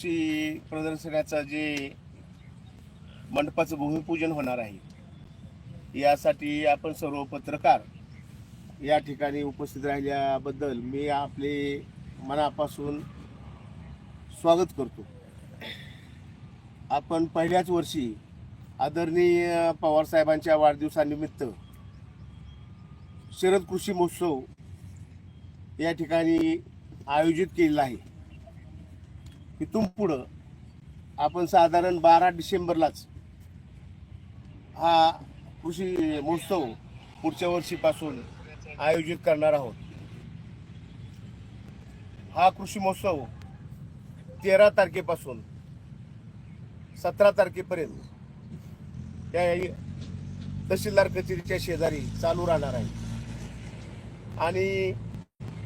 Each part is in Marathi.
ची प्रदर्शनाचं जे मंडपाचं भूमिपूजन होणार आहे यासाठी आपण सर्व पत्रकार या ठिकाणी उपस्थित राहिल्याबद्दल मी आपले मनापासून स्वागत करतो. आपण पहिल्याच वर्षी आदरणीय पवारसाहेबांच्या वाढदिवसानिमित्त शरद कृषी महोत्सव या ठिकाणी आयोजित केलेला आहे. इथून पुढं आपण साधारण बारा डिसेंबरलाच हा कृषी महोत्सव पुढच्या वर्षीपासून आयोजित करणार आहोत. हा कृषी महोत्सव तेरा तारखेपासून सतरा तारखेपर्यंत या तहसीलदार कचेरीच्या शेजारी चालू राहणार आहे. आणि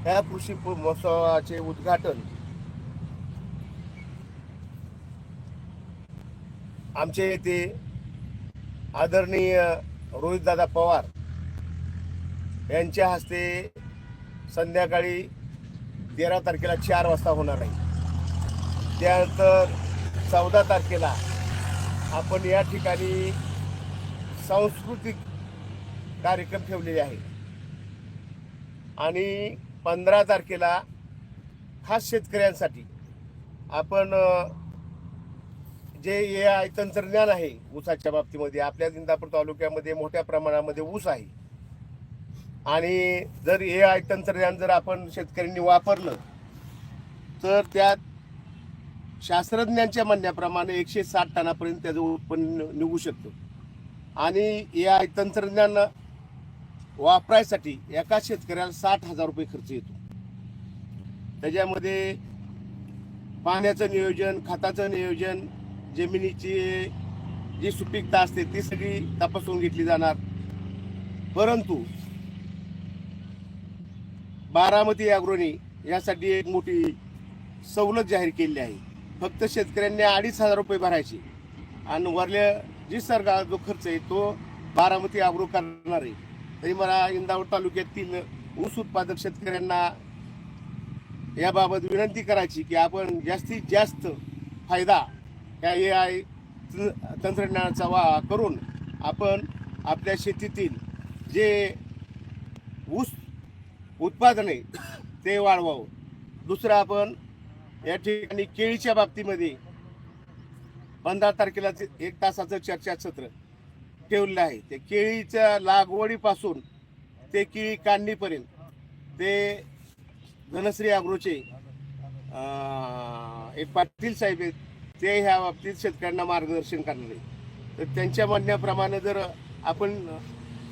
ह्या कृषी महोत्सवाचे उद्घाटन आमच्या येथे आदरणीय रोहितदादा पवार यांच्या हस्ते संध्याकाळी तेरा तारखेला चार वाजता होणार आहे. त्यानंतर चौदा तारखेला आपण या ठिकाणी सांस्कृतिक कार्यक्रम ठेवलेले आहे आणि पंधरा तारखेला खास शेतकऱ्यांसाठी आपण जे ए आय तंत्रज्ञान आहे ऊसाच्या बाबतीमध्ये आपल्या इंदापूर तालुक्यामध्ये मोठ्या प्रमाणामध्ये ऊस आहे. आणि जर ए आय तंत्रज्ञान जर आपण शेतकऱ्यांनी वापरलं तर त्यात शास्त्रज्ञांच्या म्हणण्याप्रमाणे एकशे साठ टनापर्यंत त्याचं उत्पन्न निघू शकतं. आणि ए आय तंत्रज्ञान वापरायसाठी एका शेतकऱ्याला साठ हजार रुपये खर्च येतो. त्याच्यामध्ये पाण्याचं नियोजन खताचं नियोजन जमिनीची जी सुपीकता असते ती सगळी तपासून घेतली जाणार. परंतु बारामती अॅग्रोनी यासाठी एक मोठी सवलत जाहीर केली आहे. फक्त शेतकऱ्यांनी अडीच हजार रुपये भरायचे. आणि वरल्या जी सरकार जो खर्च आहे तो बारामती अॅग्रो करणार आहे. तरी मला इंदापूर तालुक्यातील ऊस उत्पादक शेतकऱ्यांना याबाबत विनंती करायची की आपण जास्तीत जास्त फायदा या ए आय तंत्रज्ञानाचा वा करून आपण आपल्या शेतीतील जे ऊस उत्पादन ते वाढवावं. दुसरं आपण या ठिकाणी केळीच्या बाबतीमध्ये पंधरा तारखेला एक तासाचं चर्चासत्र ठेवलेलं आहे. ते केळीच्या लागवडीपासून ते केळी काढणीपर्यंत ते धनश्री अग्रोचे एक पाटील साहेब आहेत. ते ह्या बाबतीत शेतकऱ्यांना मार्गदर्शन करणार आहे. तर त्यांच्या म्हणण्याप्रमाणे जर आपण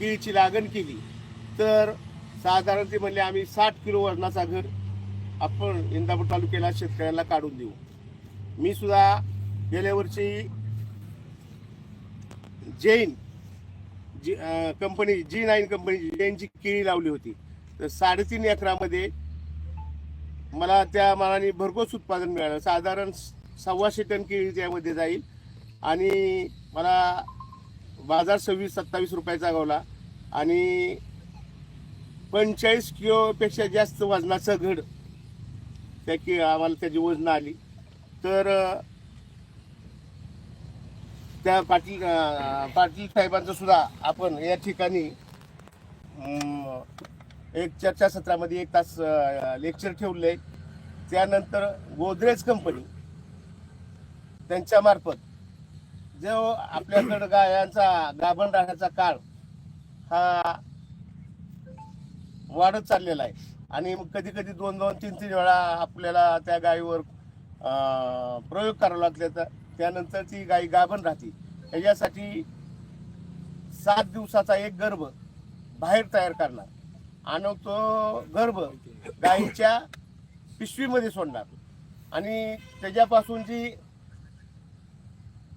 केळीची लागण केली तर साधारण ते म्हणले आम्ही साठ किलो वजनाचा घर आपण इंदापूर तालुक्याला शेतकऱ्याला काढून देऊ. मी सुद्धा गेल्या वर्षी Jain G company G nine company जैनची केळी लावली होती तर साडेतीन एकरामध्ये मला त्या मानाने भरघोस उत्पादन मिळालं. साधारण सव्वाशे टन केळी त्यामध्ये जाईल. आणि मला बाजार सव्वीस सत्तावीस रुपयाचा गावला. आणि पंचेचाळीस किलोपेक्षा जास्त वजनाचं घड त्या की आम्हाला त्याची वजनं आली. तर त्या पाटील पाटील साहेबांचं सुद्धा आपण या ठिकाणी एक चर्चासत्रामध्ये एक तास लेक्चर ठेवलं. आहे त्यानंतर गोदरेज कंपनी त्यांच्या मार्फत जो आपल्याकडं गायांचा गाभण राहण्याचा काळ हा वाढत चाललेला आहे. आणि मग कधी कधी दोन दोन तीन तीन वेळा आपल्याला त्या गायीवर प्रयोग करावा लागले तर त्यानंतर ती गाय गाभण राहते. त्याच्यासाठी सात दिवसाचा एक गर्भ बाहेर तयार करणार. आणि तो गर्भ गायीच्या पिशवीमध्ये सोडणार. आणि त्याच्यापासून जी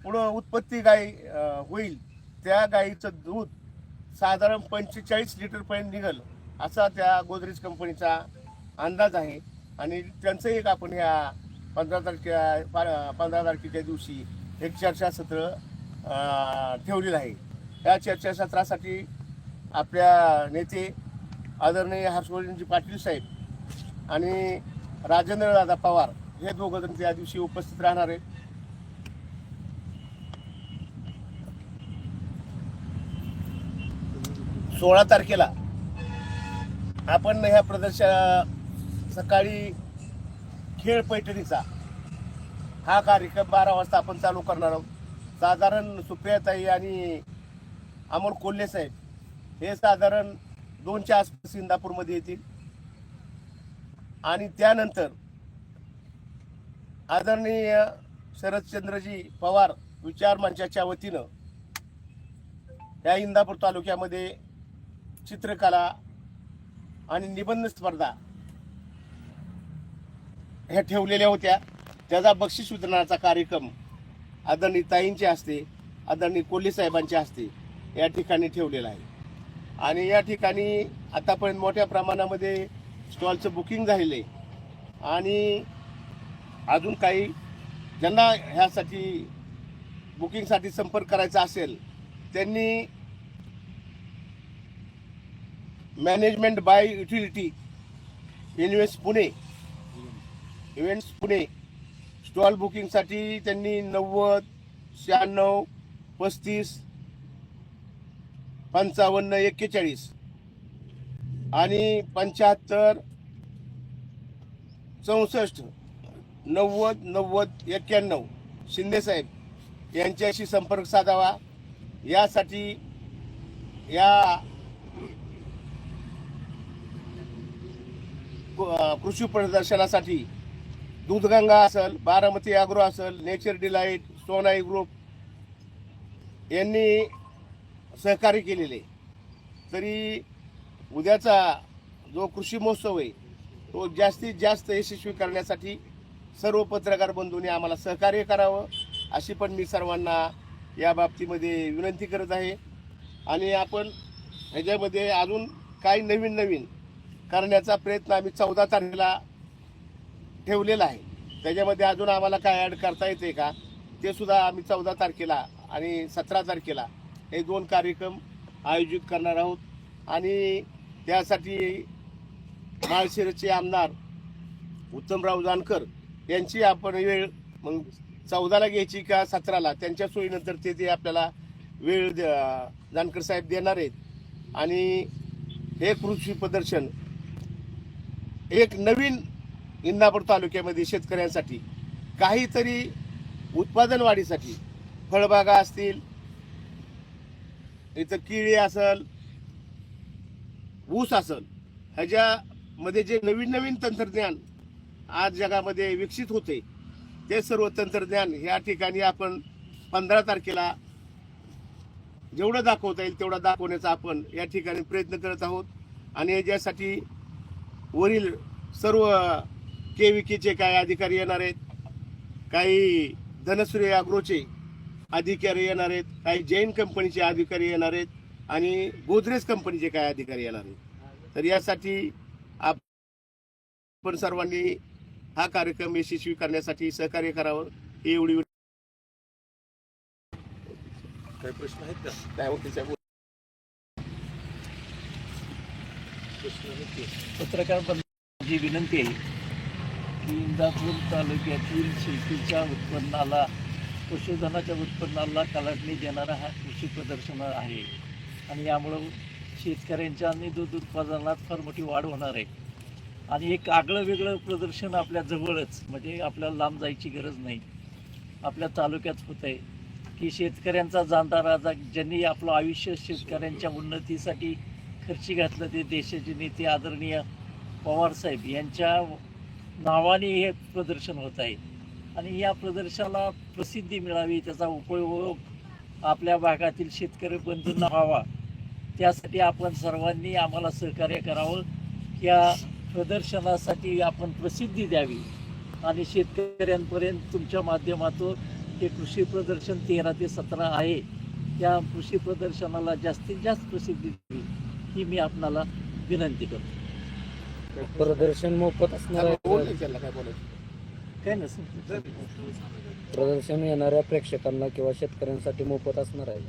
पुढं उत्पत्ती गाय होईल. त्या गाईचं दूध साधारण पंचेचाळीस लिटरपर्यंत निघल. असा त्या गोदरेज कंपनीचा अंदाज आहे. आणि त्यांचं एक आपण ह्या पंधरा तारखे पंधरा तारखेच्या दिवशी एक चर्चासत्र ठेवलेलं आहे. त्या चर्चासत्रासाठी आपल्या नेते आदरणीय हर्षवर्धनजी पाटील साहेब आणि राजेंद्र दादा पवार हे दोघं जण त्या दिवशी उपस्थित राहणार आहेत. सोळा तारखेला आपण ह्या प्रदर्शन सकाळी खेळ पैठणीचा हा कार्यक्रम बारा वाजता आपण चालू करणार आहोत. साधारण सुप्रियाताई आणि अमोल कोल्हे साहेब हे साधारण दोनच्या आसपास इंदापूरमध्ये येतील. आणि त्यानंतर आदरणीय शरदचंद्रजी पवार विचार मंचाच्या वतीनं या इंदापूर तालुक्यामध्ये चित्रकला आणि निबंध स्पर्धा ह्या ठेवलेल्या होत्या. त्याचा बक्षीस वितरणाचा कार्यक्रम आदरणीय ताईंचे असते आदरणीय कोल्हे असते या ठिकाणी ठेवलेला आहे. आणि या ठिकाणी आतापर्यंत मोठ्या प्रमाणामध्ये स्टॉलचं बुकिंग झालेलं आहे. आणि अजून काही ज्यांना ह्यासाठी बुकिंगसाठी संपर्क करायचा असेल त्यांनी management by utility invest Pune events Pune stall बुकिंगसाठी त्यांनी नव्वद शहाण्णव पस्तीस पंचावन्न एक्केचाळीस. आणि पंच्याहत्तर चौसष्ट नव्वद नव्वद एक्क्याण्णव. शिंदेसाहेब यांच्याशी संपर्क साधावा. यासाठी या कृषी प्रदर्शनासाठी दूधगंगा असेल बारामती आग्रो असेल नेचर डिलाईट सोनाई ग्रुप यांनी सहकार्य केलेले. तरी उद्याचा जो कृषी महोत्सव आहे तो जास्तीत जास्त यशस्वी करण्यासाठी सर्व पत्रकार बंधूंनी आम्हाला सहकार्य करावं अशी पण मी सर्वांना या बाबतीमध्ये विनंती करत आहे. आणि आपण ह्याच्यामध्ये अजून काही नवीन नवीन करण्याचा प्रयत्न आम्ही चौदा तारखेला ठेवलेला आहे. त्याच्यामध्ये अजून आम्हाला काय ॲड करता येते का? ते सुद्धा आम्ही चौदा तारखेला आणि सतरा तारखेला हे दोन कार्यक्रम आयोजित करणार आहोत. आणि त्यासाठी माळशिरचे आमदार उत्तमराव जानकर यांची आपण वेळ मग चौदाला घ्यायची का सतराला? त्यांच्या सोयीनंतर ते ते आपल्याला वेळ द- जानकर साहेब देणार आहेत. आणि हे कृषी प्रदर्शन एक नवीन इंदापूर तालुक्यामध्ये शेतकऱ्यांसाठी काहीतरी उत्पादन वाढीसाठी फळबागा असतील इथं केळी असल ऊस असल ह्याच्यामध्ये जे नवीन नवीन तंत्रज्ञान आज जगामध्ये विकसित होते ते सर्व तंत्रज्ञान या ठिकाणी आपण पंधरा तारखेला जेवढं दाखवता येईल तेवढं दाखवण्याचा आपण या ठिकाणी प्रयत्न करत आहोत. आणि याच्यासाठी वरील सर्व के विकीचे काही अधिकारी येणार आहेत काही धनश्री अग्रोचे अधिकारी येणार आहेत काही जैन कंपनीचे अधिकारी येणार आहेत आणि गोदरेज कंपनीचे काही अधिकारी येणार आहेत. तर यासाठी आपण सर्वांनी हा कार्यक्रम यशस्वी करण्यासाठी सहकार्य करावं ही एवढी काही प्रश्न आहेत का? काय होते साहेब? प्रश्न नक्की पत्रकार बंधूंची विनंती आहे की इंदापूर तालुक्यातील शेतीच्या उत्पन्नाला पशुधनाच्या उत्पन्नाला कलाटणी देणारा हा कृषी प्रदर्शन आहे. आणि यामुळं शेतकऱ्यांच्या आणि दूध उत्पादनात फार मोठी वाढ होणार आहे. आणि एक आगळं वेगळं प्रदर्शन आपल्या जवळच म्हणजे आपल्याला लांब जायची गरज नाही. आपल्या तालुक्यात होत आहे की शेतकऱ्यांचा जाणता राजा ज्यांनी आपलं आयुष्य शेतकऱ्यांच्या उन्नतीसाठी खर्ची घातलं ते देशाचे नेते आदरणीय पवारसाहेब यांच्या नावाने हे प्रदर्शन होत आहे. आणि या प्रदर्शनाला प्रसिद्धी मिळावी त्याचा उपयोग आपल्या भागातील शेतकरी बंधूंना व्हावा. त्यासाठी आपण सर्वांनी आम्हाला सहकार्य करावं. या प्रदर्शनासाठी आपण प्रसिद्धी द्यावी. आणि शेतकऱ्यांपर्यंत तुमच्या माध्यमातून हे कृषी प्रदर्शन तेरा ते सतरा आहे. त्या कृषी प्रदर्शनाला जास्तीत जास्त प्रसिद्धी द्यावी. ही मी आपणाला विनंती करतो. प्रदर्शन मोफत असणार आहे बोल ना त्याला काय नसेल प्रदर्शन येणाऱ्या प्रेक्षकांना किंवा शेतकऱ्यांसाठी मोफत असणार आहे.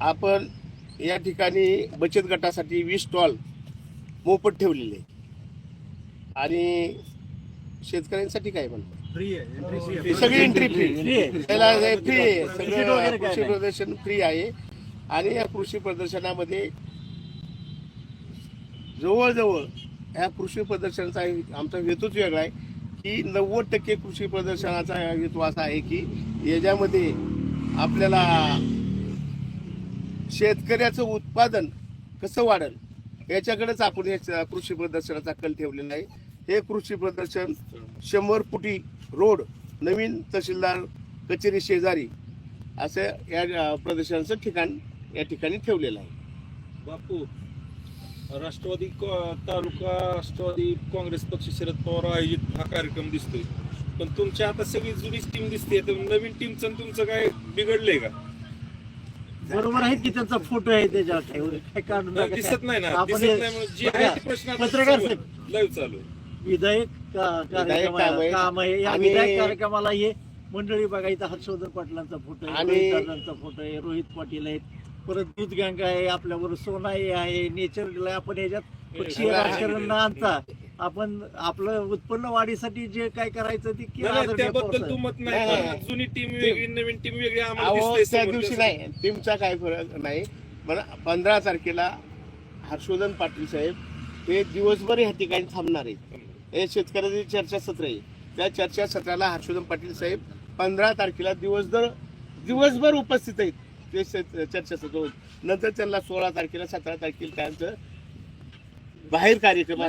आपण या ठिकाणी बचत गटासाठी वीस स्टॉल मोफत ठेवलेले आणि शेतकऱ्यांसाठी काय पण? फ्री आहे सगळी एंट्री फ्री. त्याला फ्री आहे. सगळं कृषी. प्रदर्शन फ्री आहे. आणि या कृषी प्रदर्शनामध्ये जवळजवळ ह्या कृषी प्रदर्शनाचा आमचा हेतूच वेगळा आहे की नव्वद टक्के कृषी प्रदर्शनाचा हेतू असा आहे की याच्यामध्ये आपल्याला शेतकऱ्याचं उत्पादन कसं वाढेल याच्याकडेच आपण याच्या कृषी प्रदर्शनाचा कल ठेवलेला आहे. हे कृषी प्रदर्शन शंभर फुटी रोड नवीन तहसीलदार कचेरी शेजारी असं या प्रदर्शनाचं ठिकाण या ठिकाणी ठेवलेलं आहे. बापू राष्ट्रवादी क- तालुका राष्ट्रवादी काँग्रेस पक्ष शरद पवार आयोजित हा कार्यक्रम दिसतोय पण तुमच्या आता सगळी जुनीच टीम दिसते तर नवीन टीमचं तुमचं काय बिघडलंय का बरोबर आहे की त्यांचा फोटो आहे त्याच्यावर काय काढून नाही. दिसत नाही ना आपण दिसत हे- नाही म्हणून जे आहे ते प्रश्न आता पत्रकार समोर साहेब. लाईव्ह चालू आहे. विधायक का- कार्यक्रम काम आहे. आहे काम आहे या आणि- विधायक कार्यक्रमाला हे मंडळी बघा इथं हर्षवर्धन पाटलांचा फोटो आहे आणि- रोहित दादांचा फोटो आहे रोहित पाटील आहेत परत दूध गंगा आहे आपल्याबरोबर सोनाई आहे नेचर आपण याच्यात पक्षीय राजकारण. न आणता. आपण आपलं उत्पन्न वाढीसाठी जे काय करायचं ते केलं त्याबद्दल तू मत नाही, जुनी टीम वेगळी नवीन टीम वेगळी आम्हाला अहो दिसतंय त्या दिवशी. नाही टीमचा काय फरक नाही. पण पंधरा तारखेला हर्षवर्धन पाटील साहेब हे दिवसभर या ठिकाणी थांबणार आहेत. हे शेतकऱ्याचे चर्चासत्र आहे. त्या चर्चासत्राला हर्षवर्धन पाटील साहेब पंधरा तारखेला दिवसभर दिवसभर उपस्थित आहेत. ते चर्चासत्र होत. नंतर त्यांना सोळा तारखेला सतरा तारखेला त्यांचं बाहेर कार्यक्रम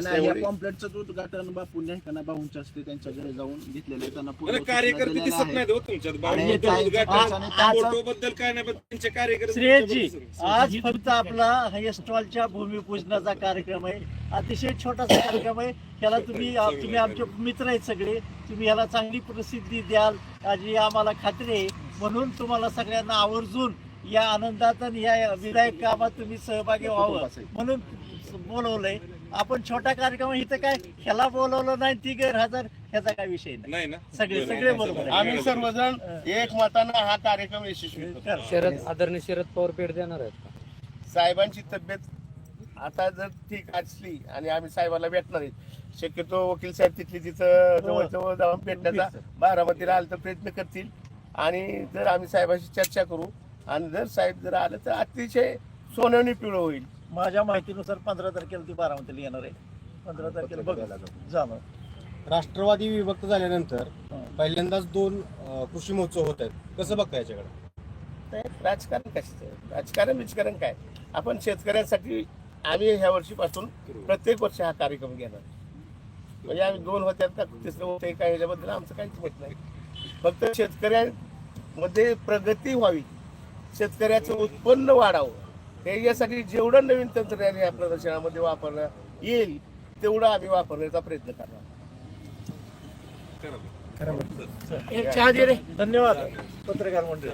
कॉम्प्लेटचं उद्घाटन बापून नाही का ना भाऊंच्या असते त्यांच्या घरी जाऊन घेतलेलं आहे. त्यांना कार्यकर्ते दिसत. नाही हो तुमच्यात. काय- उद्घाटन, आज- आज- फोटो बद्दल काय नाही त्यांचे कार्यकर्ते दिसत. आज फक्त आपला हाय स्टॉलच्या भूमिपूजनाचा कार्यक्रम आहे. अतिशय छोटासा कार्यक्रम आहे. त्याला तुम्ही तुम्ही आमचे मित्र आहेत सगळे. तुम्ही याला चांगली प्रसिद्धी द्याल. याची आम्हाला खात्री आहे. म्हणून तुम्हाला सगळ्यांना आवर्जून या आनंदात आणि या विधायक कामात तुम्ही सहभागी व्हावं. म्हणून बोलवलंय आपण छोटा कार्यक्रम इथं काय ह्याला बोलवलं नाही ती गैरहजर ह्याचा काय विषय नाही. ना. सगळे- सगळे बरोबर आहे. आम्ही सर्वजण एक मतानं हा कार्यक्रम यशस्वी करा. शरद आदरणीय शरद पवार भेट देणार आहेत का? साहेबांची तब्येत आता जर ठीक असली आणि आम्ही साहेबाला भेटणार आहेत शक्यतो वकील साहेब तिथली तिथं जवळ जवळ जाऊन भेटण्याचा बारामतीला आलं तर प्रयत्न करतील. आणि जर आम्ही साहेबाशी चर्चा करू आणि जर साहेब जर आलं तर अतिशय सोन्याने पिवळं होईल. माझ्या माहितीनुसार पंधरा तारखेला ती बारामतीला येणार आहे. पंधरा तारखेला बघ. जाणार राष्ट्रवादी विभक्त झाल्यानंतर. पहिल्यांदाच दोन अं, कृषी महोत्सव होत आहेत. कसं बघता याच्याकडे? तर राजकारण कसं राजकारण विजकारण काय? आपण शेतकऱ्यांसाठी आम्ही ह्या वर्षीपासून प्रत्येक वर्षी हा कार्यक्रम घेणार. म्हणजे आम्ही दोन होत्या तर तिसरं होते काय ह्याच्याबद्दल आमचं काहीच मत नाही. फक्त शेतकऱ्यांमध्ये प्रगती व्हावी. शेतकऱ्याचं उत्पन्न वाढावं. हे यासाठी जेवढं नवीन तंत्रज्ञान या प्रदर्शनामध्ये वापरलं येईल तेवढं आम्ही वापरण्याचा प्रयत्न करणार. धन्यवाद. पत्रकार मंडळी.